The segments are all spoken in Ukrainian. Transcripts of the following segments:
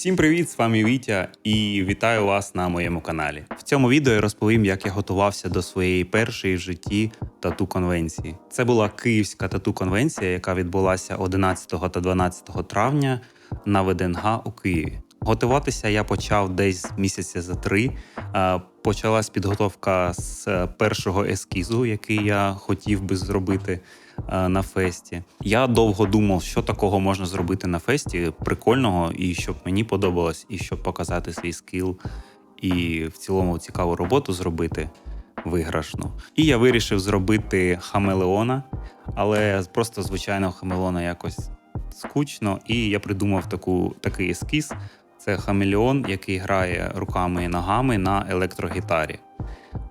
Всім привіт! З вами Вітя і вітаю вас на моєму каналі. В цьому відео я розповім, як я готувався до своєї першої в житті тату конвенції. Це була київська тату конвенція, яка відбулася 11 та 12 травня на ВДНГ у Києві. Готуватися я почав десь місяця за три. Е, Почалась підготовка з першого ескізу, який я хотів би зробити е, на фесті. Я довго думав, що такого можна зробити на фесті прикольного, і щоб мені подобалось, і щоб показати свій скіл, і в цілому цікаву роботу зробити виграшну. І я вирішив зробити хамелеона, але просто звичайного хамелеона якось скучно. І я придумав таку, такий ескіз. Це хамелеон, який грає руками і ногами на електрогітарі.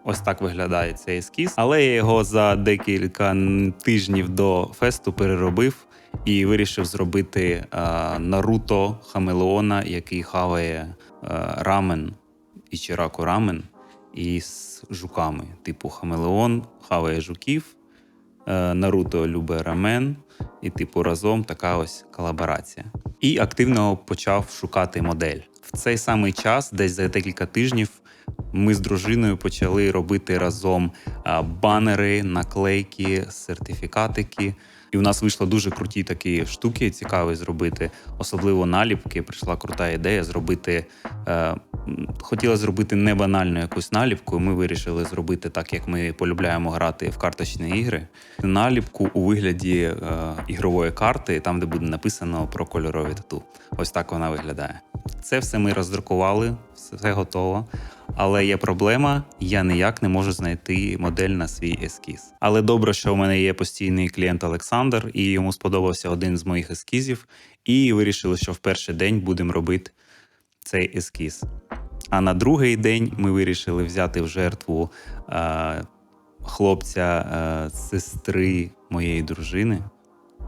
Ось так виглядає цей ескіз. Але я його за декілька тижнів до фесту переробив і вирішив зробити е, Наруто Хамелеона, який хаває е, рамен Ічираку рамен із жуками. Типу Хамелеон хаває жуків, е, Наруто любить рамен, і, типу, разом така ось колаборація. І активно почав шукати модель. В цей самий час, десь за декілька тижнів, ми з дружиною почали робити разом банери, наклейки, сертифікатики. І у нас вийшло дуже круті такі штуки, цікаві зробити, особливо наліпки. Прийшла крута ідея зробити. Е, хотіла зробити не банальну якусь наліпку. і Ми вирішили зробити так, як ми полюбляємо грати в карточні ігри. Наліпку у вигляді е, ігрової карти, там де буде написано про кольорові тату. Ось так вона виглядає. Це все ми роздрукували, все готово. Але є проблема, я ніяк не можу знайти модель на свій ескіз. Але добре, що у мене є постійний клієнт Олександр, і йому сподобався один з моїх ескізів, і вирішили, що в перший день будемо робити цей ескіз. А на другий день ми вирішили взяти в жертву е, хлопця е, сестри моєї дружини.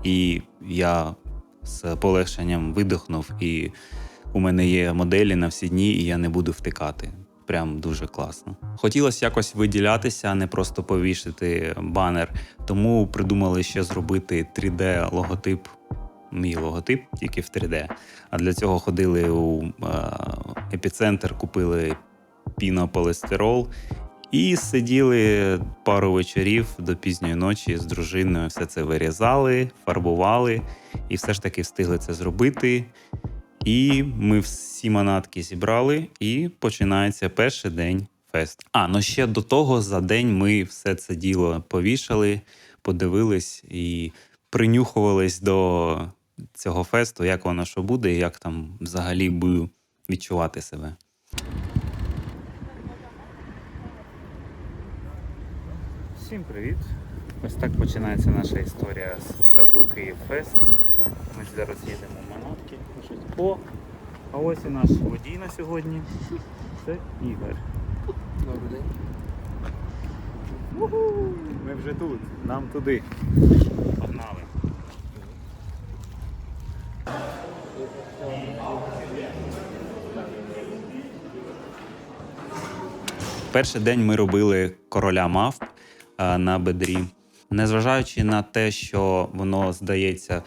І я з полегшенням видихнув, і у мене є моделі на всі дні, і я не буду втикати. Прям дуже класно. Хотілося якось виділятися, а не просто повішати банер. Тому придумали ще зробити 3D-логотип. Мій логотип тільки в 3D. А для цього ходили у е, епіцентр, купили пінополістирол і сиділи пару вечорів до пізньої ночі з дружиною. Все це вирізали, фарбували, і все ж таки встигли це зробити. І ми всі манатки зібрали, і починається перший день фесту. А, ну ще до того за день ми все це діло повішали, подивились і принюхувались до цього фесту, як воно що буде, як там взагалі буду відчувати себе. Всім привіт! Ось так починається наша історія з тату Київ Фест. Ми зараз їдемо в манатки. О! А ось і наш водій на сьогодні. Це Ігор. Добрий день. Ми вже тут, нам туди. Погнали. Перший день ми робили короля мавп е, на бедрі. Незважаючи на те, що воно здається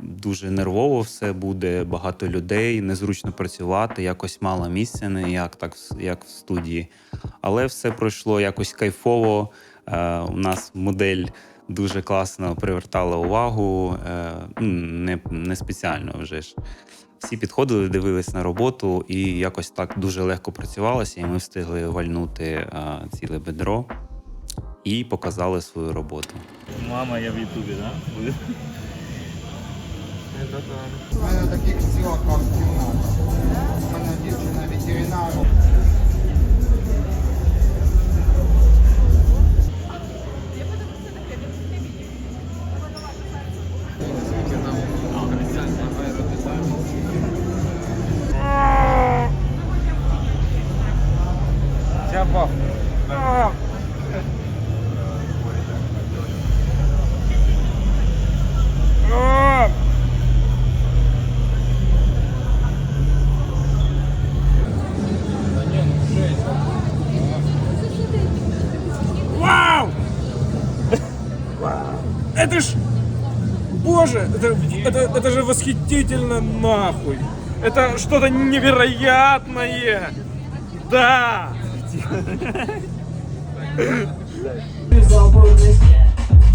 дуже нервово, все буде багато людей, незручно працювати, якось мало місця, не як так як в студії. Але все пройшло якось кайфово. Е, у нас модель дуже класно привертала увагу, е, не, не спеціально вже ж. Всі підходили, дивились на роботу, і якось так дуже легко працювалося, і ми встигли вальнути а, ціле бедро і показали свою роботу. Мама, я в Ютубі, так? У мене таких сіла картина. У мене дівчина ветеринар. Это ж... Боже, это, это, это же восхитительно нахуй. Это что-то невероятное. Да.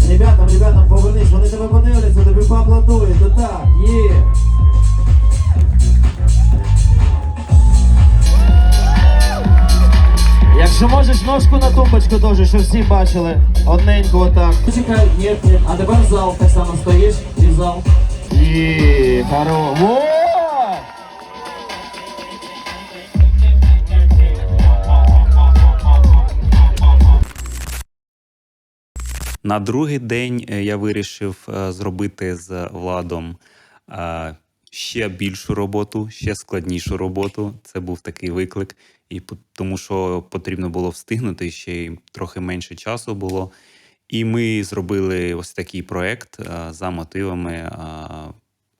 Ребятам, ребятам, повернись, вони тебе подивляться, тобі поаплодують, то так, є. Якщо можеш ножку на тумбочку теж, щоб всі бачили. Одненько отак. Чекай, ні, ні. А тепер в зал так само стоїш і в зал. Є, хоро. Во! На другий день е, я вирішив е, зробити з владом е, ще більшу роботу, ще складнішу роботу. Це був такий виклик, і тому що потрібно було встигнути ще й трохи менше часу було. І ми зробили ось такий проект за мотивами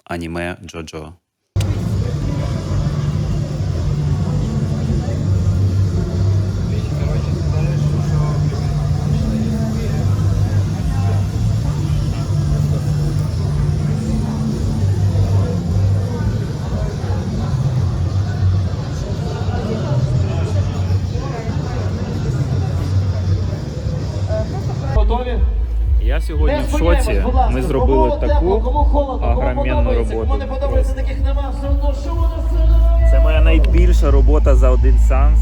Аніме аніме Джоджо. В шоці. Ми зробили таку агроменну роботу. Це моя найбільша робота за один сеанс.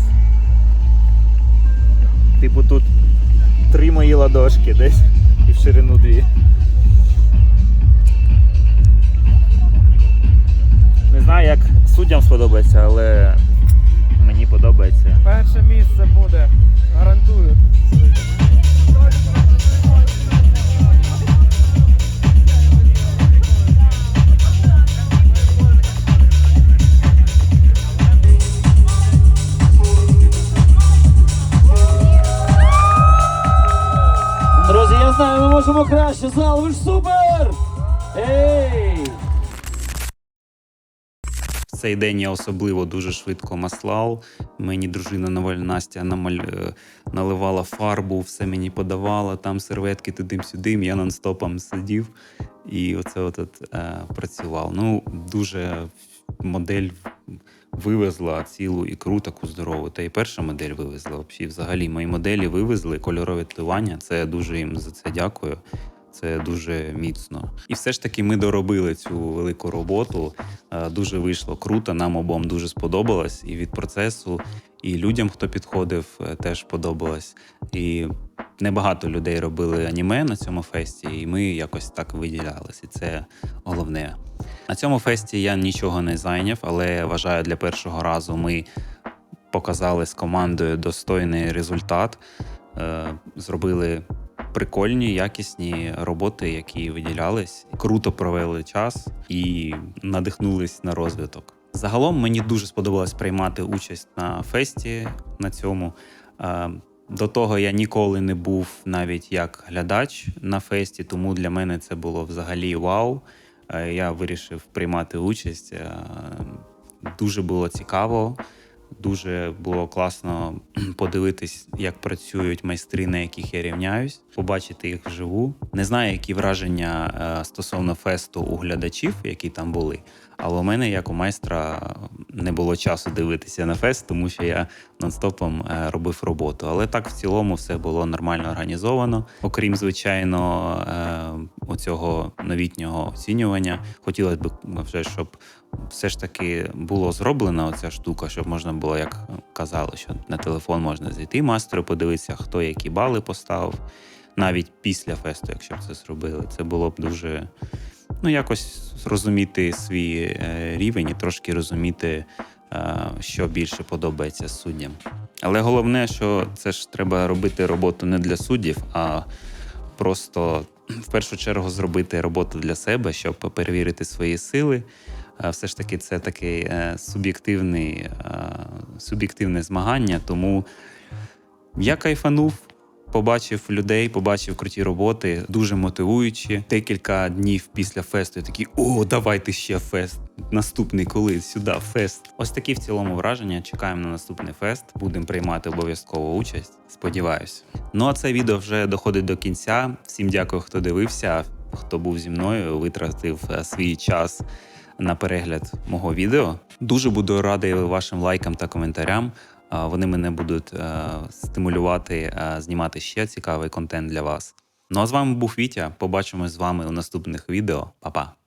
Типу тут три мої ладошки десь і в ширину дві. Не знаю, як суддям сподобається, але мені подобається. Перше місце буде, гарантую. Можемо краще. Зал, ви ж супер! Ей! Цей день я особливо дуже швидко маслав. Мені дружина Наваль Настя намаль... е, наливала фарбу, все мені подавала, там серветки туди-сюди. Я нон-стопом сидів і оце от, от, е, працював. Ну, дуже модель вивезла цілу ікру таку здорову. Та і перша модель вивезла. Взагалі, мої моделі вивезли кольорові тливання. Це дуже їм за це дякую. Це дуже міцно. І все ж таки ми доробили цю велику роботу. Е, Дуже вийшло круто. Нам обом дуже сподобалось. І від процесу, і людям, хто підходив, е, теж подобалось. І небагато людей робили аніме на цьому фесті, і ми якось так виділялись. І це головне. На цьому фесті я нічого не зайняв, але вважаю, для першого разу ми показали з командою достойний результат. Е, Зробили прикольні, якісні роботи, які виділялись, круто провели час і надихнулись на розвиток. Загалом мені дуже сподобалось приймати участь на фесті на цьому. До того я ніколи не був навіть як глядач на фесті, тому для мене це було взагалі вау. Е, Я вирішив приймати участь. Е, Дуже було цікаво. Дуже було класно подивитись, як працюють майстри, на яких я рівняюсь, побачити їх вживу. Не знаю, які враження е, стосовно фесту у глядачів, які там були. Але у мене, як у майстра, не було часу дивитися на фест, тому що я нон-стопом е, робив роботу. Але так в цілому все було нормально організовано. Окрім звичайно, е, оцього новітнього оцінювання, хотілося б вже, щоб все ж таки було зроблена оця штука, щоб можна було, як казали, що на телефон можна зайти мастеру, подивитися, хто які бали поставив. Навіть після фесту, якщо б це зробили, це було б дуже ну, якось зрозуміти свій е, рівень і трошки розуміти, е, що більше подобається суддям. Але головне, що це ж треба робити роботу не для суддів, а просто в першу чергу зробити роботу для себе, щоб перевірити свої сили. Все ж таки, це таке е, суб'єктивне змагання, тому я кайфанув. Побачив людей, побачив круті роботи, дуже мотивуючі. Декілька днів після фесту я такий: о, давайте ще фест. Наступний коли сюди фест. Ось такі в цілому враження. Чекаємо на наступний фест. Будемо приймати обов'язково участь. Сподіваюсь. Ну а це відео вже доходить до кінця. Всім дякую, хто дивився, хто був зі мною, витратив е, свій час на перегляд мого відео. Дуже буду радий вашим лайкам та коментарям. Вони мене будуть е, стимулювати е, знімати ще цікавий контент для вас. Ну а з вами був Вітя. Побачимось з вами у наступних відео. Па-па!